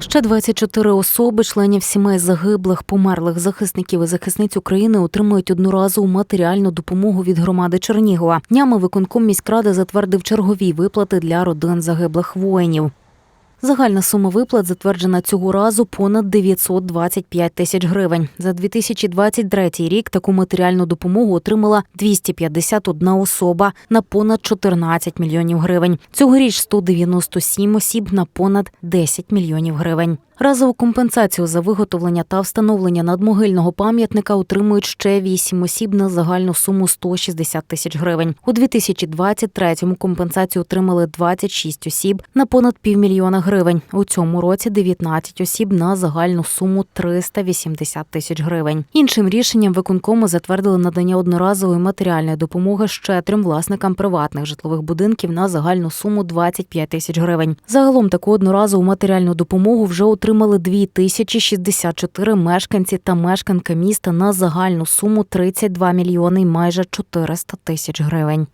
Ще 24 особи, членів сімей загиблих, померлих захисників і захисниць України отримують одноразову матеріальну допомогу від громади Чернігова. Днями виконком міськради затвердив чергові виплати для родин загиблих воїнів. Загальна сума виплат затверджена цього разу понад 925 тисяч гривень. За 2023 рік таку матеріальну допомогу отримала 251 особа на понад 14 мільйонів гривень. Цьогоріч 197 осіб на понад 10 мільйонів гривень. Разову компенсацію за виготовлення та встановлення надмогильного пам'ятника отримують ще 8 осіб на загальну суму 160 тисяч гривень. У 2023-му компенсацію отримали 26 осіб на понад півмільйона гривень. У цьому році 19 осіб на загальну суму 380 тисяч гривень. Іншим рішенням виконкому затвердили надання одноразової матеріальної допомоги ще трьом власникам приватних житлових будинків на загальну суму 25 тисяч гривень. Загалом таку одноразову матеріальну допомогу вже отримали 2064 мешканці та мешканки міста на загальну суму 32 мільйони майже 400 тисяч гривень.